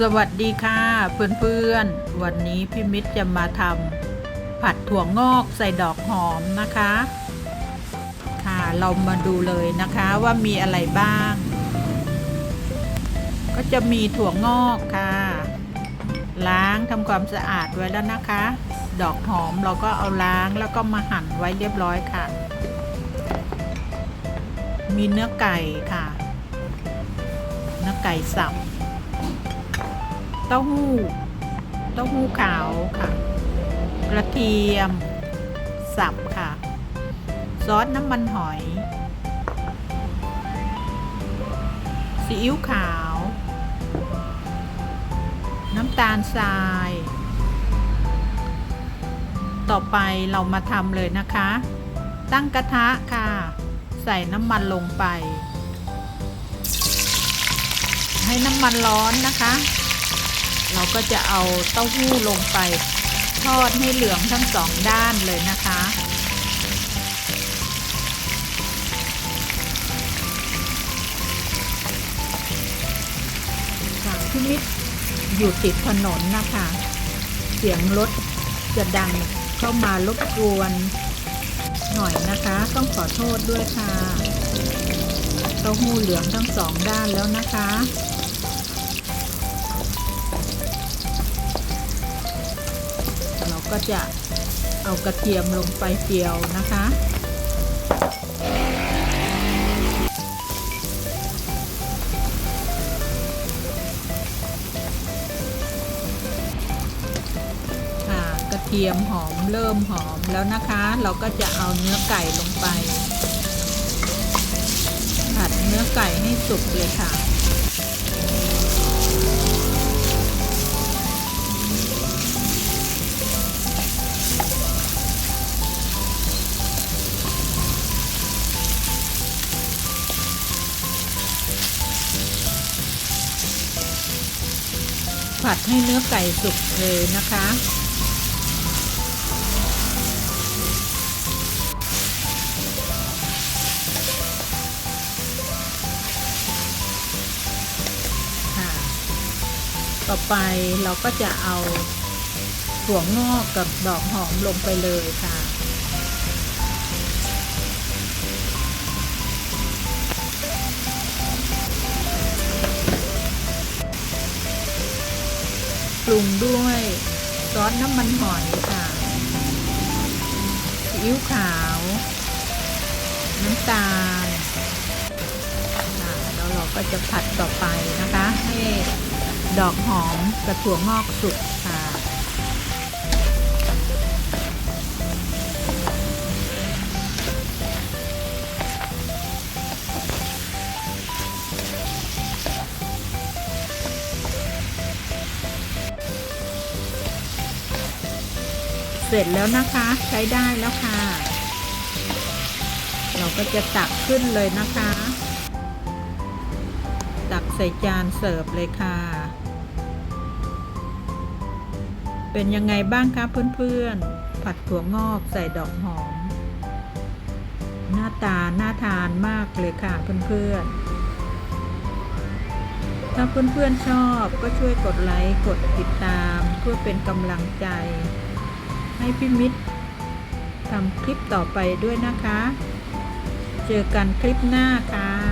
สวัสดีค่ะเพื่อนๆ วันนี้พี่มิตรจะมาทำผัดถั่วงอกใส่ดอกหอมนะคะ ค่ะเรามาดูเลยนะคะว่ามีอะไรบ้าง ก็จะมีถั่วงอกค่ะ ล้างทำความสะอาดไว้แล้วนะคะ ดอกหอมเราก็เอาล้างแล้วก็มาหั่นไว้เรียบร้อยค่ะ มีเนื้อไก่ค่ะ เนื้อไก่สับ เต้าหู้ เต้าหู้ขาวค่ะ กระเทียม สับค่ะ ซอสน้ำมันหอย ซีอิ๊วขาว น้ำตาลทราย ต่อไปเรามาทำเลยนะคะ ตั้งกระทะค่ะ ใส่น้ำมันลงไปให้น้ำมันร้อนนะคะ เราก็จะเอาเต้าหู้ลงไปทอดให้เหลืองทั้งสองด้านเลยนะคะค่ะพี่มิตรอยู่ติดถนนนะคะ เสียงรถจะดังเข้ามารบกวนหน่อยนะคะ ต้องขอโทษด้วยค่ะ เต้าหู้เหลืองทั้งสองด้านแล้วนะคะ ก็จะเอากระเทียมลงไปเจียวนะคะค่ะกระเทียมหอมเริ่มหอมแล้วนะคะ เราก็จะเอาเนื้อไก่ลงไป ผัดเนื้อไก่ให้สุกเลยค่ะ ผัดให้เนื้อไก่สุกเลยนะคะค่ะต่อไปเราก็จะเอาถั่วงอกกับดอกหอมลงไปเลยค่ะ ปรุงด้วยซอสน้ำมันหอยค่ะซีอิ๊วขาว น้ำตาลค่ะแล้วเราก็จะผัดต่อไปนะคะ ให้ดอกหอมกระถั่วงอกสุกค่ะ ร็จแล้วนะคะ ใช้ได้แล้วค่ะ เราก็จะตักขึ้นเลยนะคะ ตักใส่จานเสิร์ฟเลยค่ะ เป็นยังไงบ้างคะเพื่อนๆ ผัดถั่วงอกใส่ดอกหอม หน้าตาน่าทานมากเลยค่ะเพื่อนๆถ้าเพื่อนๆชอบก็ช่วยกดไลค์ กดติดตามเพื่อเป็นกำลังใจ ให้พี่มิตรทำคลิปต่อไปด้วยนะคะ เจอกันคลิปหน้าค่ะ